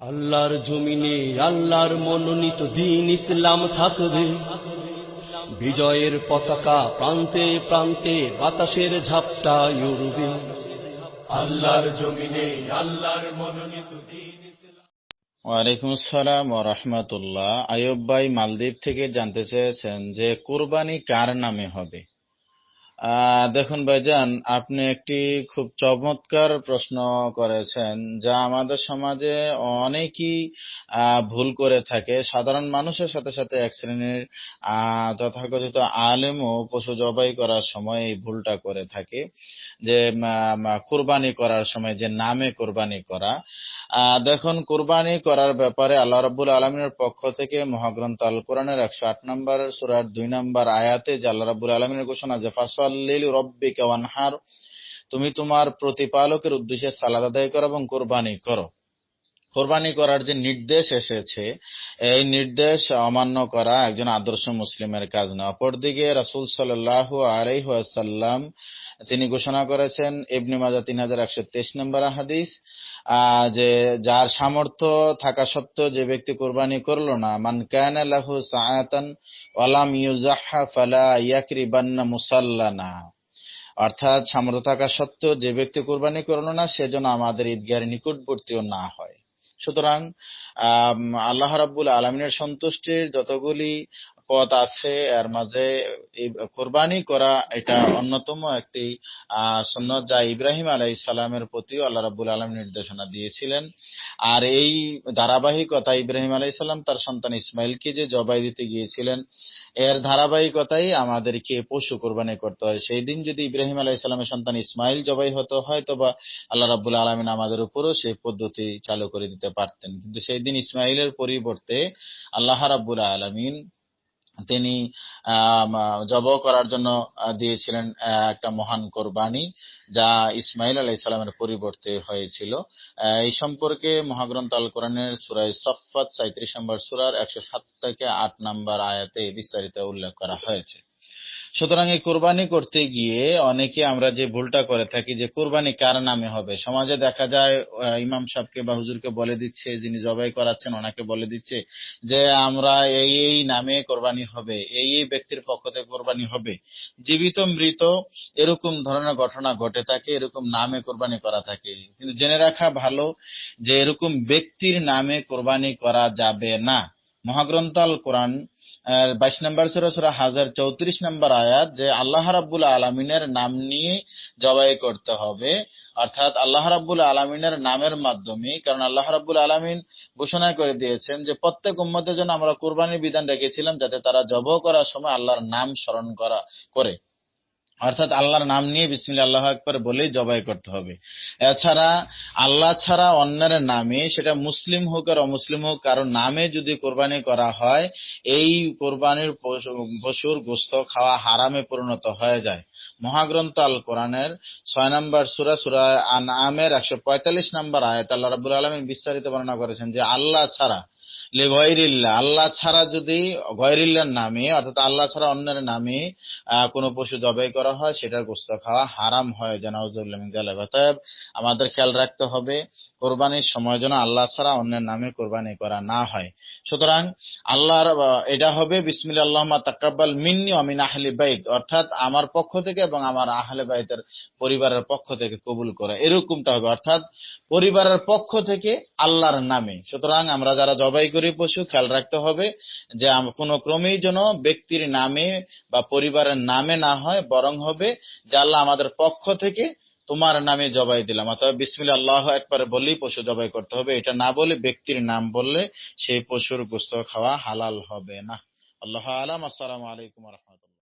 আল্লাহর জমিনে আল্লাহর মনোনীত দিন ইসলাম থাকবে। বিজয়ের পতাকা প্রান্তে প্রান্তে বাতাসের ঝাপটা উড়বে। আল্লাহর জমিনে আল্লাহর মনোনীত দিন ওয়ালাইকুম আসসালাম রহমতুল্লাহ। আয়ুব ভাই মালদ্বীপ থেকে জানতে চেয়েছেন যে কুরবানি কার নামে হবে? দেখুন ভাইজান, আপনি একটি খুব চমৎকার প্রশ্ন করেছেন যা আমাদের সমাজে অনেকেই ভুল করে থাকে। সাধারণ মানুষের সাথে সাথে এক শ্রেণির তথাকথিত আলেমও পশু জবাই করার সময় এই ভুলটা করে থাকে। যে কুরবানি করার সময় যে নামে কুরবানি করা। দেখুন, কুরবানি করার ব্যাপারে আল্লাহ রাব্বুল আলমিনের পক্ষ থেকে মহাগ্রন্থ আল কোরআনের একশো আট নম্বর সুরার দুই নম্বর আয়াতে যে আল্লাহ রাব্বুল আলমিনের ঘোষণা যে ফাসল্লিল রব্বিকা ওয়ানহার। তুমি তোমার প্রতিপালকের উদ্দেশ্যে সালাদ আদায় করো এবং কোরবানি করো। কোরবানি করার যে নির্দেশ এসেছে, এই নির্দেশ অমান্য করা একজন আদর্শ মুসলিমের কাজ না। অপরদিকে রাসুল সাল্লাহ আলাইহাল্লাম তিনি ঘোষণা করেছেন, ইবনে মাজা তিন হাজার একশো তেইশ নম্বর হাদিস যে যার সামর্থ্য থাকা সত্ত্বেও যে ব্যক্তি কোরবানি করল না, মান কানা লাহু সাআতান ওয়ালাম ইউজাহা ফালা ইয়াকরিবান্না মুসাল্লানা। অর্থাৎ সামর্থ্য থাকা সত্ত্বেও যে ব্যক্তি কোরবানি করল না, সেজন্য আমাদের ঈদগাহের নিকটবর্তীও না হয়। সুতরাং আল্লাহ রাব্বুল আলমিনের সন্তুষ্টির যতগুলি পথ আছে, এর মাঝে কোরবানি করা এটা অন্যতম একটি আহ সুন্নত যা ইব্রাহিম আলাই সালামের প্রতিও আল্লাহ রাব্বুল আলম নির্দেশনা দিয়েছিলেন। আর এই ধারাবাহিকতা ইব্রাহিম আলাই সাল্লাম তার সন্তান ইসমাইলকে যে জবাই দিতে গিয়েছিলেন, এর ধারাবাহিকতাই আমাদেরকে পশু কোরবানি করতে হয়। সেই দিন যদি ইব্রাহিম আলাই সাল্লামের সন্তান ইসমাইল জবাই হতো হয়তো বা আল্লাহ রাব্বুল আলমিন আমাদের উপরও সেই পদ্ধতি চালু করে দিতে পারতেন। কিন্তু সেই দিন ইসমাইলের পরিবর্তে আল্লাহ রাব্বুল আলমিন তিনি জব করার জন্য দিয়েছিলেন একটা মহান কোরবানি, যা ইসমাইল আলাহ ইসলামের পরিবর্তে হয়েছিল। এই সম্পর্কে মহাগ্রন্থ আল কোরআনের সুরাই সফাত সাঁত্রিশ নম্বর সুরার একশো সাত থেকে আট নম্বর আয়াতে বিস্তারিত উল্লেখ করা হয়েছে। সুতরাং এই কোরবানি করতে গিয়ে অনেকে আমরা যে ভুলটা করে থাকি যে কোরবানি কার নামে হবে? সমাজে দেখা যায় ইমাম সাহেবকে বা হুজুরকে বলে দিচ্ছে, যিনি জবাই করাচ্ছেন ওনাকে বলে দিচ্ছে যে আমরা এই এই নামে কোরবানি হবে, এই এই ব্যক্তির পক্ষ থেকে কোরবানি হবে। জীবিত, মৃত, এরকম ধরনের ঘটনা ঘটে থাকে, এরকম নামে কোরবানি করা থাকে। কিন্তু জেনে রাখা ভালো যে এরকম ব্যক্তির নামে কোরবানি করা যাবে না। মহাগ্রন্থ আল কোরআন বাইশ নম্বর সুরা হাজার চৌত্রিশ নম্বর আয়াত, যে আল্লাহ রাব্বুল আলমিনের নাম নিয়ে জবাই করতে হবে। অর্থাৎ আল্লাহ রাব্বুল আলমিনের নামের মাধ্যমে, কারণ আল্লাহ রাব্বুল আলমিন ঘোষণা করে দিয়েছেন যে প্রত্যেক উম্মতের জন্য আমরা কোরবানির বিধান রেখেছিলাম যাতে তারা জব করার সময় আল্লাহর নাম স্মরণ করা, করে। অর্থাৎ আল্লাহর নাম নিয়ে বিসমিল্লাহ আল্লাহ একবার বলেই জবাই করতে হবে। এছাড়া আল্লাহ ছাড়া অন্যের নামে, সেটা মুসলিম হোক আর অমুসলিম হোক, কারও নামে যদি কোরবানি করা হয়, এই কোরবানির পশু- পশুর গোস্ত খাওয়া হারামে পরিণত হয়ে যায়। মহাগ্রন্থ আল কোরআনের ছয় নম্বর সুরা সুরা আন আমের একশো পঁয়তাল্লিশ নম্বর আয়াত আল্লাহ রাবুল আলমিন বিস্তারিত বর্ণনা করেছেন যে আল্লাহ ছাড়া লে গয়রিল্লাহ আল্লাহ ছাড়া যদি গয়রিল্লার নামে, অর্থাৎ আল্লাহ ছাড়া অন্যের নামে কোনো পশু জবাই করা হয়, সেটার গোস্ত খাওয়া হারাম হয় জানাউজুল্লাহ আমাদের খেয়াল রাখতে হবে, কোরবানির সময় যেন আল্লাহ ছাড়া অন্যের নামে কোরবানি করা না হয়। সুতরাং আল্লাহর এটা হবে, বিসমিল্লাহ আল্লাহমা তাকাব্বাল মিন্নি অমিন আহলি বাইত। অর্থাৎ আমার পক্ষ থেকে এবং আমার আহলে বাইতের পরিবারের পক্ষ থেকে কবুল করা, এরকমটা হবে। অর্থাৎ পরিবারের পক্ষ থেকে আল্লাহর নামে। সুতরাং আমরা যারা জবাই করি পশু, খেয়াল রাখতে হবে যে কোনো ক্রমেই যেন ব্যক্তির নামে বা পরিবারের নামে না হয়, বরং হবে যে আমাদের পক্ষ থেকে তোমার নামে জবাই দিলাম। অথবা বিসমিল্লা আল্লাহ একবার বললেই পশু জবাই করতে হবে। এটা না বলে ব্যক্তির নাম বললে সেই পশুর গোস্ত খাওয়া হালাল হবে না। আল্লাহ আলাম। আসসালামু আলাইকুম রহমতুল্লাহ।